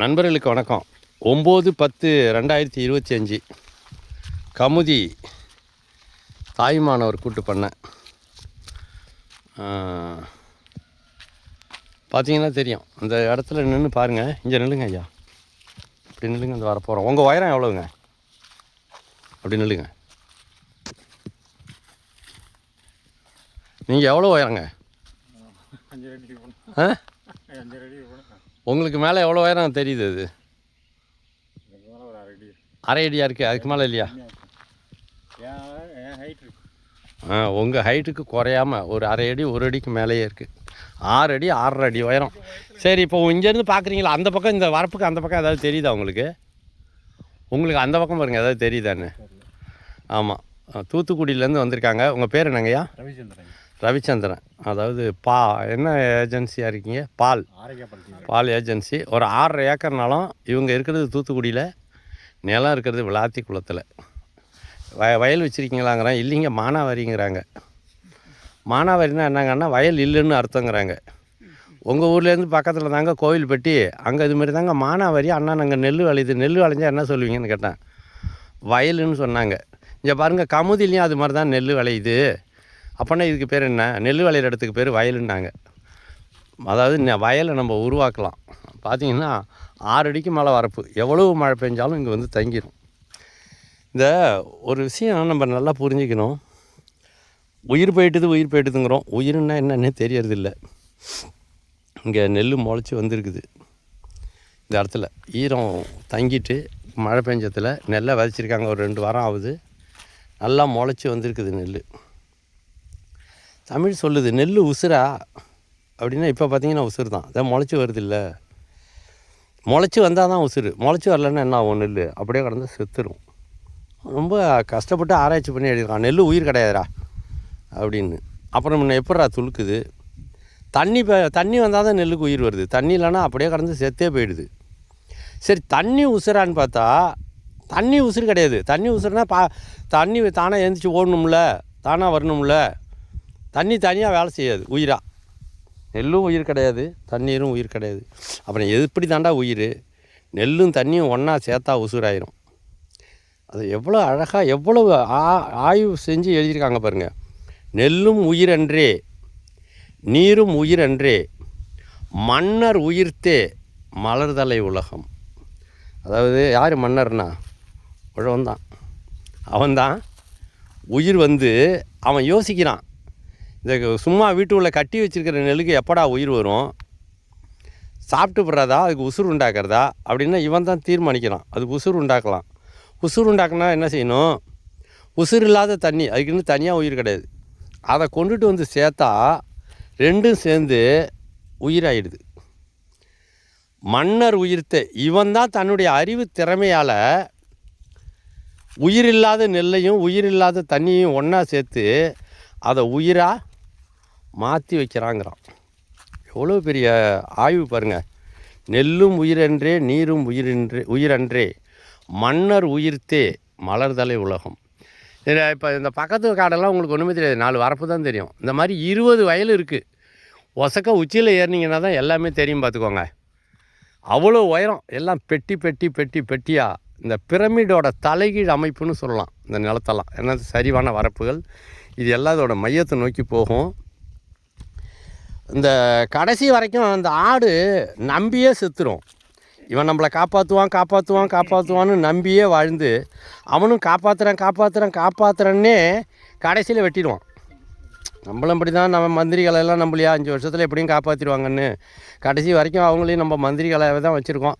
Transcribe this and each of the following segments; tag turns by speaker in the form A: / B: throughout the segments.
A: நண்பர்களுக்கு வணக்கம். ஒம்பது பத்து ரெண்டாயிரத்தி இருபத்தி அஞ்சு. கமுதி தாய்மானவர் கூட்டு பண்ணேன் பார்த்தீங்கன்னா தெரியும். அந்த இடத்துல நின்று பாருங்கள் இங்கே நில்லுங்க ஐயா. இப்படி நில்லுங்க இந்த வரப்போகிறோம் உங்கள் உயரம் எவ்வளோங்க அப்படி நில்லுங்க. நீங்கள் எவ்வளோ உயரங்க? ஆ? உங்களுக்கு மேலே எவ்வளோ உயரம் தெரியுது அது
B: அரை
A: அடியாக இருக்குது அதுக்கு மேலே இல்லையா? ஆ உங்கள் ஹைட்டுக்கு குறையாம ஒரு அரை அடி ஒரு அடிக்கு மேலேயே இருக்குது ஆறு அடி ஆறரை அடி உயரம். சரி இப்போ இங்கேருந்து பார்க்குறீங்களா அந்த பக்கம் இந்த வரப்புக்கு அந்த பக்கம் ஏதாவது தெரியுதா உங்களுக்கு? உங்களுக்கு அந்த பக்கம் பாருங்கள் ஏதாவது தெரியுதான்னு? ஆமாம் தூத்துக்குடியிலேருந்து வந்திருக்காங்க. உங்கள் பேர் என்னங்கய்யா?
B: ரவிச்சந்திரன்.
A: ரவிச்சந்திரன். அதாவது பா என்ன ஏஜென்சியாக இருக்கீங்க? பால். பால் ஏஜென்சி ஒரு ஆறரை ஏக்கர் நிலம் இவங்க இருக்கிறது தூத்துக்குடியில் நிலம் இருக்கிறது விளாத்தி குளத்தில். வய வயல் வச்சுருக்கீங்களாங்கிறேன் இல்லைங்க மானாவாரிங்கிறாங்க. மானாவாரினா என்னங்கன்னா வயல் இல்லைன்னு அர்த்தங்கிறாங்க. உங்கள் ஊர்லேருந்து பக்கத்தில் தாங்க கோவில்பட்டி. அங்கே இது மாதிரி தாங்க மானாவாரி அண்ணா நாங்கள் நெல் விளையுது நெல் விளைஞ்சா என்ன சொல்லுவீங்கன்னு கேட்டேன். வயலுன்னு சொன்னாங்க. இங்கே பாருங்கள் கமுதிலையும் அது மாதிரி தான் நெல் விளையுது அப்போனா இதுக்கு பேர் என்ன? நெல் விளையிற இடத்துக்கு பேர் வயலுன்னாங்க. அதாவது ந- வயலை நம்ம உருவாக்கலாம். பார்த்தீங்கன்னா ஆறு அடிக்கு மேலே வரப்பு. எவ்வளவு மழை பெஞ்சாலும் இங்கே வந்து தங்கிடும் இந்த ஒரு விஷயம் நம்ம நல்லா புரிஞ்சுக்கணும். உயிர் போயிட்டுது உயிர் போயிட்டுதுங்கிறோம். உயிர்னா என்னன்னே தெரியறதில்ல. இங்கே நெல் முளைச்சி வந்திருக்குது. இந்த இடத்துல ஈரம் தங்கிட்டு மழை பெஞ்சத்தில் நெல்லை விதைச்சிருக்காங்க. ஒரு ரெண்டு வாரம் ஆகுது. நல்லா முளைச்சி வந்திருக்குது நெல் தமிழ் சொல்லுது நெல் உசுரா? அப்படின்னா இப்போ பார்த்தீங்கன்னா உசுறு தான். அதான் முளைச்சி வருது இல்லை. முளைச்சி வந்தால் தான் உசுறு முளைச்சி வரலன்னா என்ன ஆகும் நெல் அப்படியே கடந்து செத்துரும். ரொம்ப கஷ்டப்பட்டு ஆராய்ச்சி பண்ணி எழுதிருக்கான் நெல் உயிர் கிடையாதுடா. அப்படின்னு. அப்புறம் முன்ன எப்படா துளுக்குது? தண்ணி தண்ணி வந்தால் தான் நெல்லுக்கு உயிர் வருது. தண்ணி இல்லைன்னா அப்படியே கடந்து செத்தே போயிடுது. சரி தண்ணி உசுரான்னு பார்த்தா தண்ணி உசுறு கிடையாது. தண்ணி உசுறுனா பா தண்ணி தானாக எழுந்திரிச்சு ஓடணும்ல? தானாக வரணும்ல? தண்ணி தனியாக வேலை செய்யாது உயிராக நெல்லும் உயிர் கிடையாது தண்ணீரும் உயிர் கிடையாது. அப்புறம் எப்படி தாண்டா உயிர்? நெல்லும் தண்ணியும் ஒன்றா சேர்த்தா உசுராயிரும். அது எவ்வளோ அழகாக எவ்வளோ ஆ ஆய்வு செஞ்சு எழுதியிருக்காங்க பாருங்கள் நெல்லும் உயிரன்றே நீரும் உயிரன்றே மன்னர் உயிர்த்தே மலர்தலை உலகம். அதாவது யார் மன்னர்னா? உழவன் தான் அவன்தான். உயிர் வந்து அவன் யோசிக்கிறான். இந்த சும்மா வீட்டுக்குள்ளே கட்டி வச்சிருக்கிற நெல்லுக்கு எப்படா உயிர் வரும்? சாப்பிட்டு போடுறதா அதுக்கு உசுறு உண்டாக்குறதா? அப்படின்னா இவன் தான் தீர்மானிக்கிறான். அதுக்கு உசுறு உண்டாக்கலாம். உசுறு உண்டாக்குனா என்ன செய்யணும்? உசுறு இல்லாத தண்ணி அதுக்குன்னு தனியாக உயிர் கிடையாது. அதை கொண்டுட்டு வந்து சேர்த்தா ரெண்டும் சேர்ந்து உயிராயிடுது. மன்னர் உயிர்த்த இவன் தான் தன்னுடைய அறிவு திறமையால் உயிரில்லாத நெல்லையும் உயிரில்லாத தண்ணியையும் ஒன்றா சேர்த்து அதை உயிராக மாற்றி வைக்கிறாங்கிறான். எவ்வளோ பெரிய ஆய்வு பாருங்கள் நெல்லும் உயிரன்றே நீரும் உயிரின்றே உயிரன்றே மன்னர் உயிர்த்தே மலர்தலை உலகம். இப்போ இந்த பக்கத்து காடெல்லாம் உங்களுக்கு ஒன்றுமே தெரியாது. நாலு வரப்பு தான் தெரியும். இந்த மாதிரி இருபது வயல் இருக்குது ஒசக்க உச்சியில் ஏறினீங்கன்னா தான் எல்லாமே தெரியும் பார்த்துக்கோங்க அவ்வளோ உயரம். எல்லாம் பெட்டி பெட்டி பெட்டி பெட்டியாக இந்த பிரமிடோட தலைகீழ் அமைப்புன்னு சொல்லலாம். இந்த நிலத்தெல்லாம். ஏன்னா சரிவான வரப்புகள். இது எல்லாம் அதோடய மையத்தை நோக்கி போகும். இந்த கடைசி வரைக்கும் அந்த ஆடு நம்பியே செத்துரும். இவன் நம்மளை காப்பாற்றுவான் காப்பாற்றுவான் காப்பாற்றுவான்னு நம்பியே வாழ்ந்து அவனும் காப்பாற்றுறான் காப்பாற்றுறான் காப்பாற்றுறேன்னே கடைசியில் வெட்டிடுவான். நம்மளும் இப்படி தான் நம்ம மந்திரிகளெல்லாம் நம்மளையா அஞ்சு வருஷத்தில் எப்படியும் காப்பாற்றிடுவாங்கன்னு கடைசி வரைக்கும் அவங்களையும் நம்ம மந்திரிகளாகவே தான் வச்சுருக்கோம்.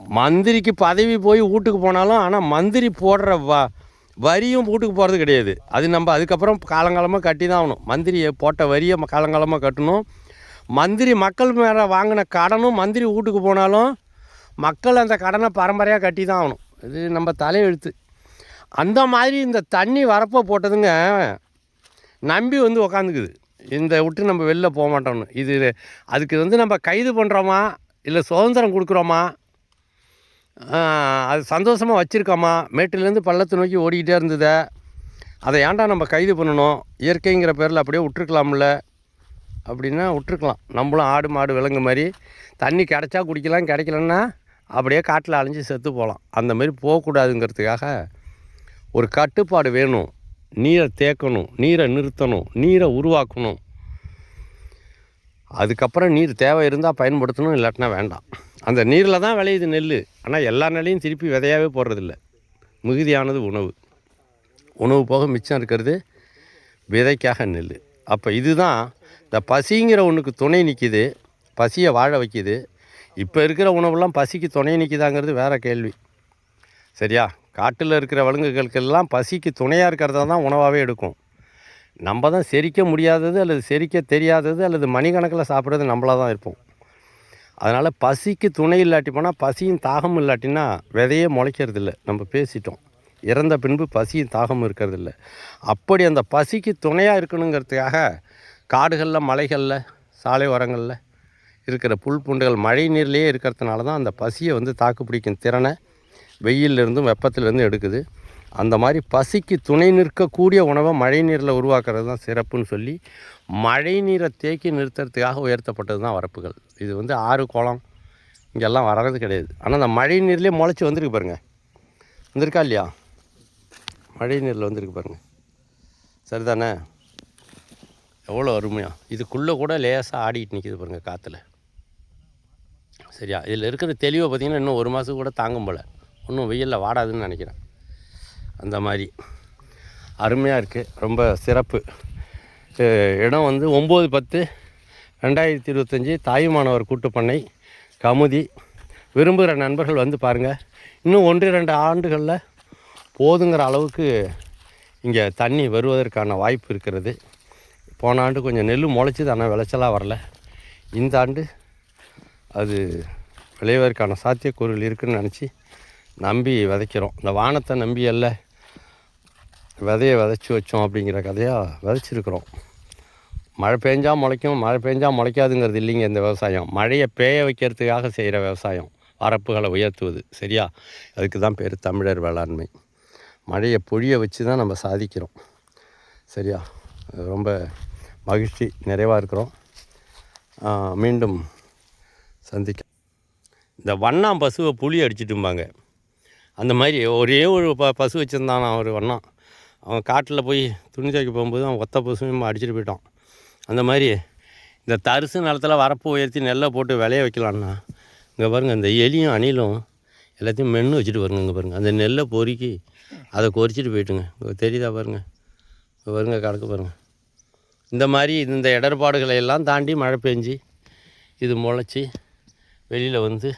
A: மந்திரிக்கு பதவி போய் வீட்டுக்கு போனாலும் ஆனால் மந்திரி போடுற வ வரியும் வீட்டுக்கு போகிறது கிடையாது. அது நம்ம அதுக்கப்புறம் காலங்காலமாக கட்டி தான் ஆகணும். மந்திரி போட்ட வரியை காலங்காலமாக கட்டணும். மந்திரி மக்கள் மேலே வாங்கின கடனும் மந்திரி வீட்டுக்கு போனாலும் மக்கள் அந்த கடனை பரம்பரையாக கட்டி தான் ஆகணும். இது நம்ம தலையெழுத்து. அந்த மாதிரி இந்த தண்ணி வரப்போ போட்டதுங்க நம்பி வந்து உக்காந்துக்குது. இந்த விட்டு நம்ம வெளில போக மாட்டோம்னு. இது அதுக்கு வந்து நம்ம கைது பண்ணுறோமா இல்லை சுதந்திரம் கொடுக்குறோமா? அது சந்தோஷமாக வச்சுருக்கோமா? மேட்டிலேருந்து பள்ளத்தை நோக்கி ஓடிக்கிட்டே இருந்ததை. அதை ஏன்டா நம்ம கைது பண்ணணும்? இயற்கைங்கிற பேரில் அப்படியே விட்டுருக்கலாம்ல. அப்படின்னா விட்டுருக்கலாம். நம்மளும் ஆடு மாடு விலங்கு மாதிரி தண்ணி கிடச்சா குடிக்கலாம் கிடைக்கலன்னா அப்படியே காட்டில் அலைஞ்சு செத்து போகலாம். அந்த மாதிரி போகக்கூடாதுங்கிறதுக்காக ஒரு கட்டுப்பாடு வேணும். நீரை தேக்கணும் நீரை நிறுத்தணும் நீரை உருவாக்கணும். அதுக்கப்புறம் நீர் தேவை இருந்தால் பயன்படுத்தணும் இல்லாட்டினா வேண்டாம். அந்த நீரில் தான் விளையுது நெல் ஆனால் எல்லா நெல்லையும் திருப்பி விதையாகவே போடுறதில்ல. மிகுதியானது உணவு. உணவு போக மிச்சம் இருக்கிறது விதைக்காக நெல் அப்போ இதுதான் இந்த பசிங்கிற ஒன்றுக்கு துணை நிற்கிது பசியை வாழ வைக்கிது. இப்போ இருக்கிற உணவுலாம் பசிக்கு துணை நிற்கிதாங்கிறது வேற கேள்வி. சரியா? காட்டில் இருக்கிற விலங்குகளுக்கெல்லாம் பசிக்கு துணையாக இருக்கிறதா தான் உணவாகவே எடுக்கும். நம்ம தான் செரிக்க முடியாதது அல்லது செரிக்க தெரியாதது அல்லது மணிக்கணக்கில் சாப்பிட்றது நம்மளாக தான் இருப்போம். அதனால் பசிக்கு துணை இல்லாட்டி போனால் பசியும் தாகம் இல்லாட்டினா விதையே முளைக்கிறதில்ல. நம்ம பேசிட்டோம். இறந்த பின்பு பசியும் தாகம் இருக்கிறதில்ல. அப்படி அந்த பசிக்கு துணையாக இருக்கணுங்கிறதுக்காக காடுகளில் மலைகளில் சாலை ஓரங்களில் இருக்கிற புல் பூண்டுகள் மழை நீர்லேயே இருக்கிறதுனால தான் அந்த பசியை வந்து தாக்கு பிடிக்கும் திறனை வெயிலிருந்தும் வெப்பத்திலேருந்து எடுக்குது. அந்த மாதிரி பசிக்கு துணை நிற்கக்கூடிய உணவை மழை நீரில் உருவாக்குறது தான் சிறப்புன்னு சொல்லி மழை நீரை தேக்கி நிறுத்துறதுக்காக உயர்த்தப்பட்டது தான் வரப்புகள். இது வந்து ஆறு குளம் இங்கெல்லாம் வர்றது கிடையாது. ஆனால் அந்த மழை நீர்லேயே முளைச்சி வந்திருக்கு பாருங்கள் வந்திருக்கா இல்லையா? மழை நீரில் வந்திருக்கு பாருங்கள் சரிதானே? எவ்வளோ அருமையாக இதுக்குள்ளே கூட லேசாக ஆடிட்டு நிற்கிது பாருங்கள் காற்றுல சரியா? இதில் இருக்கிற தெளிவை பார்த்திங்கன்னா இன்னும் ஒரு மாதம் கூட தாங்கும் போல். ஒன்றும் வெயிலில் வாடாதுன்னு நினைக்கிறேன். அந்த மாதிரி. அருமையாக இருக்குது ரொம்ப சிறப்பு. இடம் வந்து ஒம்பது பத்து ரெண்டாயிரத்தி இருபத்தஞ்சி தாயுமானவர் கூட்டுப்பண்ணை கமுதி. விரும்புகிற நண்பர்கள் வந்து பாருங்கள் இன்னும் ஒன்று ரெண்டு ஆண்டுகளில் போதுங்கிற அளவுக்கு இங்கே தண்ணி வருவதற்கான வாய்ப்பு இருக்கிறது. போன ஆண்டு கொஞ்சம் நெல் முளைச்சிது ஆனால் விளைச்சலாக வரல. இந்த ஆண்டு அது விளைவதற்கான சாத்தியக்கூறுகள் இருக்குதுன்னு நினச்சி நம்பி விதைக்கிறோம். இந்த வானத்தை நம்பி அல்ல விதையை விதைச்சி வச்சோம் அப்படிங்கிற கதையாக விதைச்சிருக்கிறோம். மழை பெஞ்சால் முளைக்கும் மழை பெஞ்சால் முளைக்காதுங்கிறது இல்லைங்க இந்த விவசாயம். மழையை பேய வைக்கிறதுக்காக செய்கிற விவசாயம். வரப்புகளை உயர்த்துவது சரியா? அதுக்கு தான் பேர் தமிழர் வேளாண்மை. மழையை பொழிய வச்சு தான் நம்ம சாதிக்கிறோம் சரியா? ரொம்ப மகிழ்ச்சி நிறைவாக இருக்கிறோம். மீண்டும் சந்திக்க இந்த வண்ணாம் பசுவை புளி அடிச்சிட்டும்பாங்க. அந்த மாதிரி ஒரே ஒரு ப பசு வச்சுருந்தானா ஒரு வண்ணாம். அவன் காட்டில் போய் துணி துவைக்க போகும்போது அவன் ஒத்த பசுமையும் அடிச்சுட்டு போயிட்டான். அந்த மாதிரி இந்த தரிசு நிலத்தில் வரப்பு உயர்த்தி நெல்லை போட்டு விளைய வைக்கலான்னா இங்கே பாருங்கள் இந்த எலியும் அணிலும் எல்லாத்தையும் மென்று வச்சுட்டு வருங்க இங்கே பாருங்கள் அந்த நெல்லை பொறுக்கி அதை கொறிச்சிட்டு போயிட்டுங்க. தெரியுதா பாருங்கள் இங்கே பாருங்க கடக்கு பாருங்கள் இந்த மாதிரி இந்த இடர்பாடுகளை எல்லாம் தாண்டி மழை பெஞ்சு இது முளைச்சி வெளியில் வந்து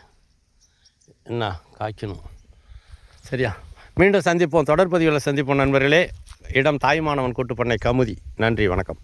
A: என்ன காய்க்கணும். சரியா? மீண்டும் சந்திப்போம். தொடர்பதிவில் சந்திப்போம் நண்பர்களே. இடம் தாய்மானவன் கூட்டு பண்ணை கமுதி. நன்றி வணக்கம்.